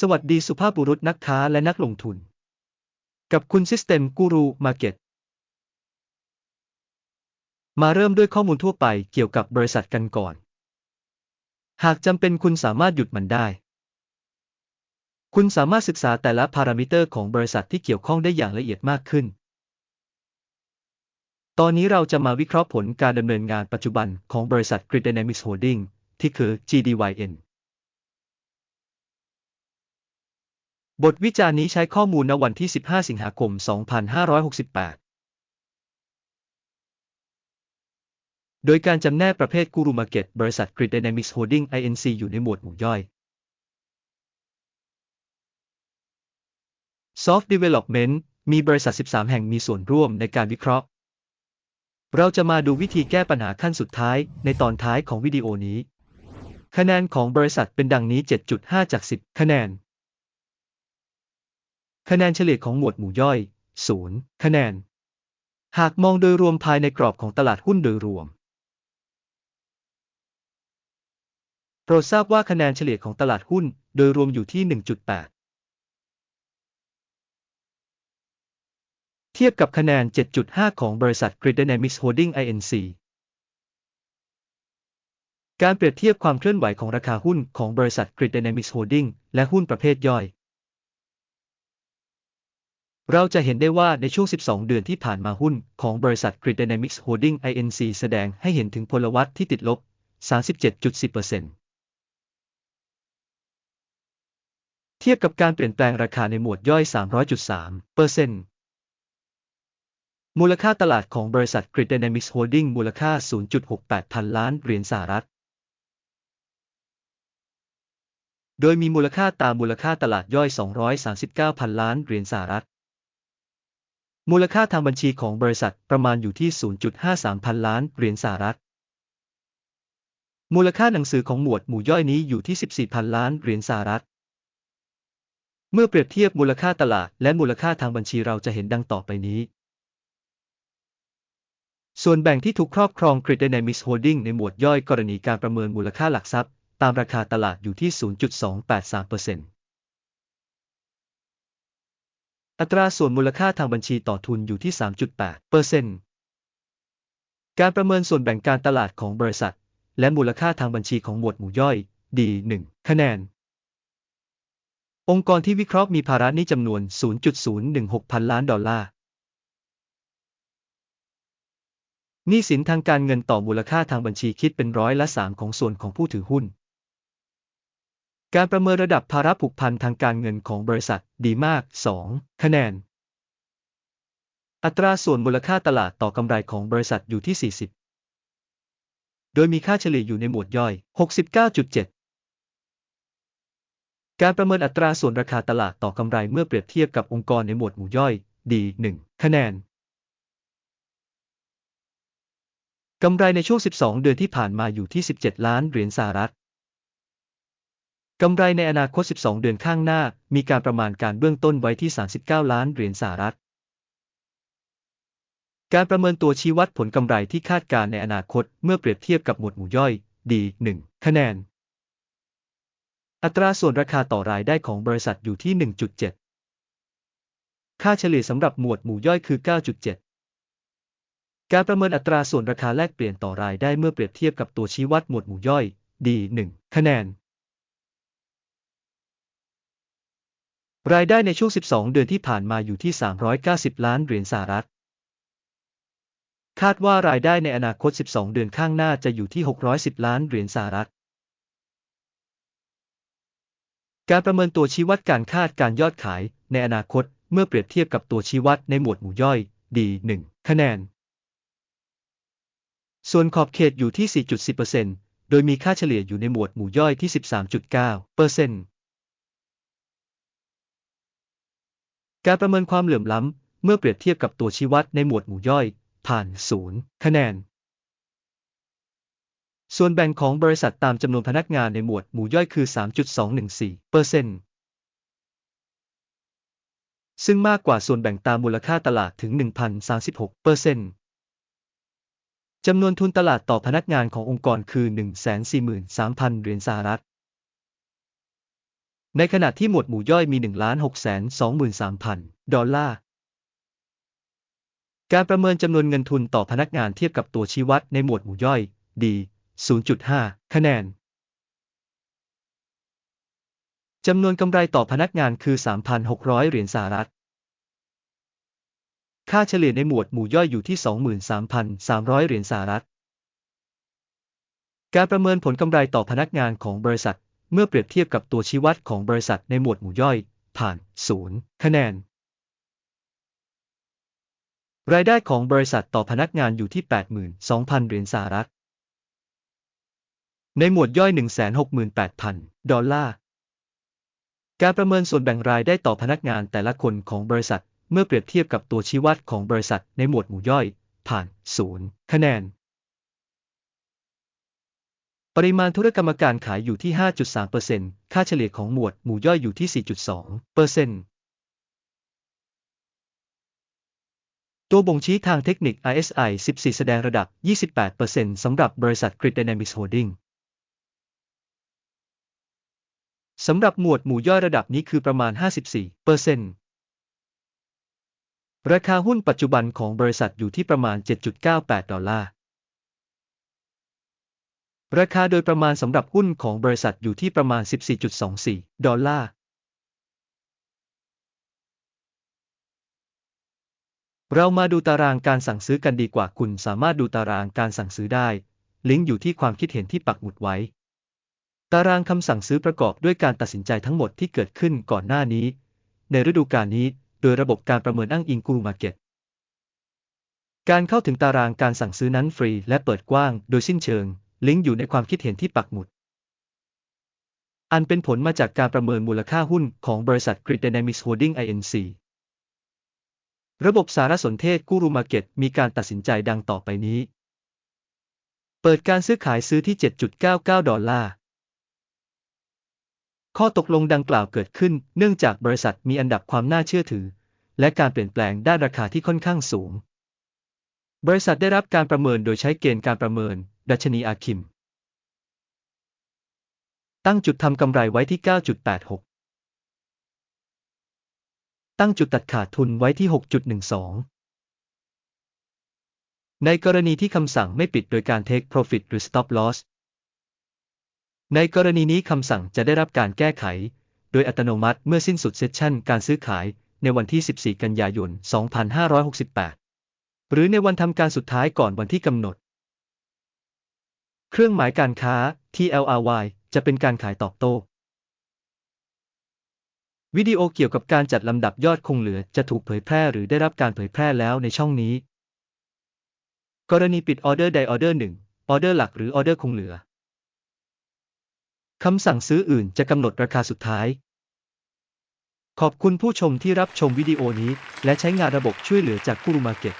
สวัสดีสุภาพบุรุษนักค้าและนักลงทุน กับคุณ System Guru Market มาเริ่มด้วยข้อมูลทั่วไปเกี่ยวกับบริษัทกันก่อน หากจำเป็นคุณสามารถหยุดมันได้ คุณสามารถศึกษาแต่ละพารามิเตอร์ของบริษัทที่เกี่ยวข้องได้อย่างละเอียดมากขึ้น ตอนนี้เราจะมาวิเคราะห์ผลการดำเนินงานปัจจุบันของบริษัท Grid Dynamics Holding ที่คือ GDYN บทวิจารณ์นี้ใช้ข้อมูลณวันที่ 15 สิงหาคม 2568 โดยการจำแนกประเภทกูรูมาเก็ตบริษัท Grid Dynamics Holding Inc. อยู่ในหมวดหมู่ย่อย Soft Development มีบริษัท 13 แห่งมีส่วนร่วมในการวิเคราะห์ เราจะมาดูวิธีแก้ปัญหาขั้นสุดท้ายในตอนท้ายของวิดีโอนี้ คะแนนของบริษัทเป็นดังนี้ 7.5 จาก 10 คะแนน คะแนนเฉลี่ยของหมวดหมู่ย่อย 0 คะแนน หากมองโดยรวมภายในกรอบของตลาดหุ้นโดยรวม โปรดทราบว่าคะแนนเฉลี่ยของตลาดหุ้นโดยรวมอยู่ที่ 1.8เทียบกับคะแนน 7.5 ของบริษัท Grid Dynamics Holding Inc. การเปรียบเทียบความเคลื่อนไหวของราคาหุ้นของบริษัท Grid Dynamics Holding และหุ้นประเภทย่อย เราจะเห็นได้ว่าในช่วง 12 เดือนที่ผ่านมาหุ้นของบริษัท Grid Dynamics Holding Inc. แสดงให้เห็นถึงพลวัตที่ติดลบ 37.10%เทียบกับการเปลี่ยนแปลงราคาในหมวดย่อย 300.3%มูลค่าตลาดของบริษัท Grid Dynamics Holding มูลค่า 0.68 พันล้านเหรียญสหรัฐ โดยมีมูลค่าตามมูลค่าตลาดย่อย 239 พันล้านเหรียญสหรัฐ มูลค่าทางบัญชีของบริษัทประมาณอยู่ที่ 0.53 พันล้านเหรียญสหรัฐ มูลค่าหนังสือของหมวดหมู่ย่อยนี้อยู่ที่ 14 พันล้านเหรียญสหรัฐ เมื่อเปรียบเทียบมูลค่าตลาดและมูลค่าทางบัญชีเราจะเห็นดังต่อไปนี้ ส่วนแบ่งที่ถูกครอบครอง Grid Dynamics Holding ในหมวดย่อยกรณีการประเมินมูลค่าหลักทรัพย์ ตามราคาตลาดอยู่ที่ 0.283% อัตราส่วนมูลค่าทางบัญชีต่อทุนอยู่ที่ 3.8%การประเมินส่วนแบ่งการตลาดของบริษัท และมูลค่าทางบัญชีของหมวดหมู่ย่อย D1 คะแนน องค์กรที่วิเคราะห์มีภาระหนี้จำนวน 0.016 พันล้านดอลลาร์หนี้สินทางการเงินต่อมูลค่าทางบัญชีคิดเป็นร้อยละ 3 ของส่วนของผู้ถือหุ้น การประเมินระดับภาระผูกพันทางการเงินของบริษัทดีมาก 2 คะแนน อัตราส่วนมูลค่าตลาดต่อกำไรของบริษัทอยู่ที่ 40 โดยมีค่าเฉลี่ยอยู่ในหมวดย่อย 69.7 การประเมินอัตราส่วนราคาตลาดต่อกำไรเมื่อเปรียบเทียบกับองค์กรในหมวดหมู่ย่อย D1 คะแนน กำไรในช่วง 12 เดือนที่ผ่านมาอยู่ที่ 17 ล้านเหรียญสหรัฐ กำไรในอนาคต 12 เดือนข้างหน้า มีการประมาณการเบื้องต้นไว้ที่ 39 ล้านเหรียญสหรัฐ การประเมินตัวชี้วัดผลกำไรที่คาดการในอนาคตเมื่อเปรียบเทียบกับหมวดหมู่ย่อย D1 คะแนน อัตราส่วนราคาต่อรายได้ของบริษัทอยู่ที่ 1.7 ค่าเฉลี่ยสำหรับหมวดหมู่ย่อยคือ 9.7 การประเมินอัตราส่วนราคาแลกเปลี่ยนต่อรายได้เมื่อเปรียบเทียบกับตัวชี้วัดหมวดหมู่ย่อย D1 คะแนน รายได้ในช่วง 12 เดือนที่ผ่านมาอยู่ที่ 390 ล้านเหรียญสหรัฐ คาดว่ารายได้ในอนาคต 12 เดือนข้างหน้าจะอยู่ที่ 610 ล้านเหรียญสหรัฐ การประเมินตัวชี้วัดการคาดการยอดขายในอนาคตเมื่อเปรียบเทียบกับตัวชี้วัดในหมวดหมู่ย่อย D1 คะแนน ส่วนขอบเขตอยู่ที่ 4.10%โดยมีค่าเฉลี่ยอยู่ในหมวดหมู่ย่อยที่ 13.9% การประเมินความเหลื่อมล้ำ เมื่อเปรียบเทียบกับตัวชี้วัดในหมวดหมู่ย่อย ผ่าน 0 คะแนน ส่วนแบ่งของบริษัทตามจำนวนพนักงานในหมวดหมู่ย่อยคือ 3.214%ซึ่งมากกว่าส่วนแบ่งตามมูลค่าตลาดถึง 1,036%จำนวนทุนตลาดต่อพนักงานขององค์กรคือ 143,000 เหรียญสหรัฐ ในขณะที่หมวดหมู่ย่อยมี 1 6 2 3 0 0 0 ดอลลาร์ การประเมินจำนวนเงินทุนต่อพนักงานเทียบกับตัวชี้วัดในหมวดหมู่ย่อย D 0.5 คะแนน จำนวนกำไรต่อพนักงานคือ 3,600 เหรียญสหรัฐ ค่าเฉลี่ยในหมวดหมู่ย่อยอยู่ที่ 23,300 เหรียญสหรัฐ การประเมินผลกำไรต่อพนักงานของบริษัท เมื่อเปรียบเทียบกับตัวชี้วัดของบริษัทในหมวดหมู่ย่อย ผ่าน 0 คะแนน รายได้ของบริษัทต่อพนักงานอยู่ที่ 82,000 เหรียญสหรัฐ ในหมวดย่อย 168,000 ดอลลาร์ การประเมินส่วนแบ่งรายได้ต่อพนักงานแต่ละคนของบริษัทเมื่อเปรียบเทียบกับตัวชี้วัดของบริษัทในหมวดหมู่ย่อย ผ่าน 0 คะแนน ปริมาณธุรกรรมการขายอยู่ที่ 5.3%ค่าเฉลี่ยของหมวดหมู่ย่อยอยู่ที่ 4.2%ตัวบ่งชี้ทางเทคนิค ISI 14 แสดงระดับ 28%สำหรับบริษัท Grid Dynamics Holding สำหรับหมวดหมู่ย่อยระดับนี้คือประมาณ 54%ราคาหุ้นปัจจุบันของบริษัทอยู่ที่ประมาณ 7.98 ดอลลาร์ ราคาโดยประมาณสำหรับหุ้นของบริษัทอยู่ที่ประมาณ 14.24 ดอลลาร์ เรามาดูตารางการสั่งซื้อกันดีกว่าคุณสามารถดูตารางการสั่งซื้อได้ ลิงก์อยู่ที่ความคิดเห็นที่ปักหมุดไว้ ตารางคำสั่งซื้อประกอบด้วยการตัดสินใจทั้งหมดที่เกิดขึ้นก่อนหน้านี้ ในฤดูกาลนี้ โดยระบบการประเมินอ้างอิงกูมาเก็ตการเข้าถึงตารางการสั่งซื้อนั้นฟรีและเปิดกว้างโดยสิ้นเชิง ลิงก์อยู่ในความคิดเห็นที่ปักหมุด อันเป็นผลมาจากการประเมินมูลค่าหุ้นของบริษัท Grid Dynamics Holding Inc. ระบบสารสนเทศกูรูมาเก็ตมีการตัดสินใจดังต่อไปนี้ เปิดการซื้อขายซื้อที่ 7.99 ดอลลาร์ ข้อตกลงดังกล่าวเกิดขึ้น เนื่องจากบริษัทมีอันดับความน่าเชื่อถือ และการเปลี่ยนแปลงด้านราคาที่ค่อนข้างสูง บริษัทได้รับการประเมินโดยใช้เกณฑ์การประเมิน ดัชนีอาคิม ตั้งจุดทำกำไรไว้ที่ 9.86 ตั้งจุดตัดขาดทุนไว้ที่ 6.12 ในกรณีที่คำสั่งไม่ปิดโดยการ take profit หรือ stop loss ในกรณีนี้คำสั่งจะได้รับการแก้ไข โดยอัตโนมัติเมื่อสิ้นสุดเซสชั่นการซื้อขายในวันที่ 14 กันยายน 2568 หรือในวันทำการสุดท้ายก่อนวันที่กำหนด เครื่องหมายการค้า TLRY จะเป็นการขายตอบโต้ วิดีโอเกี่ยวกับการจัดลำดับยอดคงเหลือจะถูกเผยแพร่หรือได้รับการเผยแพร่แล้วในช่องนี้ กรณีปิดออเดอร์ใดออเดอร์หนึ่งออเดอร์หลักหรือออเดอร์คงเหลือ คำสั่งซื้ออื่นจะกำหนดราคาสุดท้าย ขอบคุณผู้ชมที่รับชมวิดีโอนี้ และใช้งานระบบช่วยเหลือจากกูรูมาเก็ต